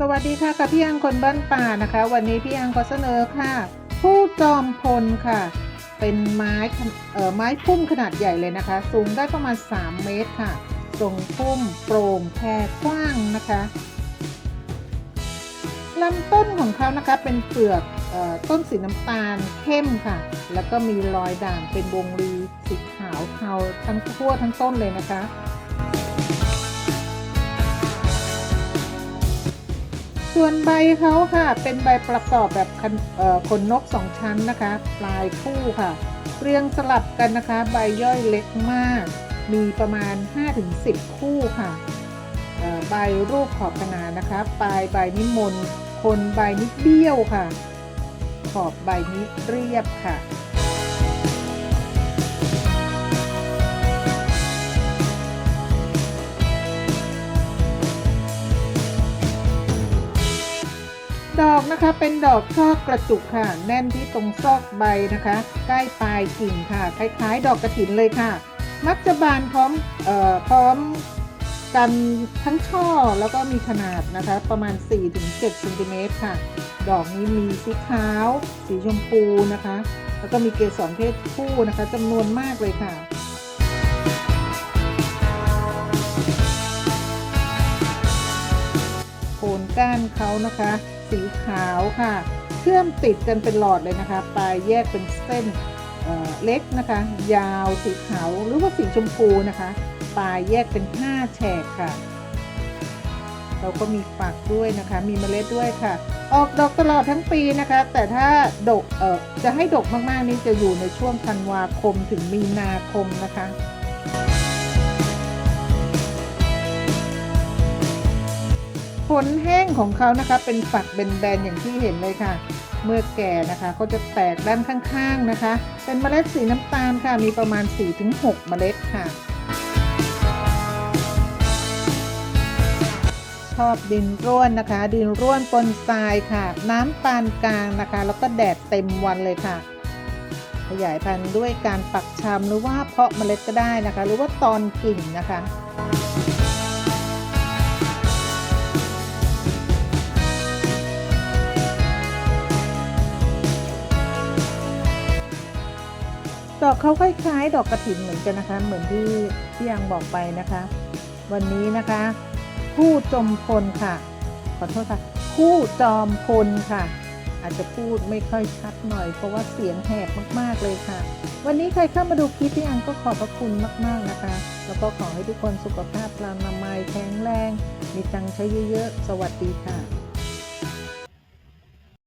สวัสดีค่ะกับพี่อังคนบ้านป่านะคะ วันนี้พี่อังขอเสนอค่ะ ผู้จอมพลค่ะ เป็นไม้เอ่อไม้พุ่มขนาดใหญ่เลยนะคะ สูงได้ประมาณ 3 เมตรค่ะทรงพุ่มโปร่งแผ่กว้างนะคะลำต้นของเขานะคะเป็นเปลือกเออต้นสีน้ำตาลเข้มค่ะ แล้วก็มีรอยด่างเป็นวงรีสีขาวเทาทั้งทั่วทั้งต้นเลยนะคะ ส่วนใบเขาค่ะเป็นใบประกอบแบบคันขนนกสองชั้นนะคะ ปลายคู่ค่ะ เรียงสลับกันนะคะ ใบย่อยเล็กมาก มีประมาณ 5-10 คู่ค่ะใบรูปขอบขนานนะคะ ปลายใบนิมนคนใบนิดเบี้ยวค่ะ ขอบใบนิดเรียบค่ะ ดอกนะคะเป็นดอกช่อกระจุกค่ะ แน่นที่ตรงซอกใบนะคะ ใกล้ปลายกิ่งค่ะ คล้ายๆ ดอกกระถินเลยค่ะ มักจะบานพร้อมเอ่อพร้อมกันทั้งช่อแล้วก็มีขนาดนะคะ ประมาณ 4-7เซนติเมตรค่ะ ดอกนี้มีสีขาว สีชมพูนะคะ แล้วก็มีเกสรเพศผู้นะคะจำนวนมากเลยค่ะ เขานะคะ สีขาวค่ะ เชื่อมติดกันเป็นหลอดเลยนะคะ ปลายแยกเป็นเส้นเเล็กนะคะ ยาวสีขาวหรือว่าสีชมพูนะคะ ปลายแยกเป็น 5 แฉกค่ะ เราก็มีฝักด้วยนะคะ มีเมล็ดด้วยค่ะ ออกดอกตลอดทั้งปีนะคะ แต่ถ้าดกเออจะให้ดกมากๆนี่จะอยู่ในช่วงธันวาคมถึงมีนาคมนะคะ ผลแห้งของเขานะคะเป็นฝักแบนๆอย่างที่เห็นเลยค่ะ เมื่อแก่นะคะก็จะแตกด้านข้างๆนะคะ เป็นเมล็ดสีน้ำตาลค่ะมีประมาณ 4-6 เมล็ดค่ะ ชอบดินร่วนนะคะ ดินร่วนปนทรายค่ะ น้ำปานกลางนะคะ แล้วก็แดดเต็มวันเลยค่ะ ขยายพันธุ์ด้วยการปักชำหรือว่าเพาะเมล็ดก็ได้นะคะ หรือว่าตอนกิ่งนะคะ ดอกเขาคล้ายๆ ดอกกระถินเหมือนกันนะคะ เหมือนที่ที่ยังบอกไปนะคะ วันนี้นะคะผู้จมพลค่ะ ขอโทษค่ะผู้จอมพลค่ะ อาจจะพูดไม่ค่อยชัดหน่อย เพราะว่าเสียงแหบมากๆเลยค่ะ วันนี้ใครเข้ามาดูคลิปพี่อังก็ขอบพระคุณมากๆนะคะ แล้วก็ขอให้ทุกคนสุขภาพพลานามัยแข็งแรง มีตังใช้เยอะๆ สวัสดีค่ะ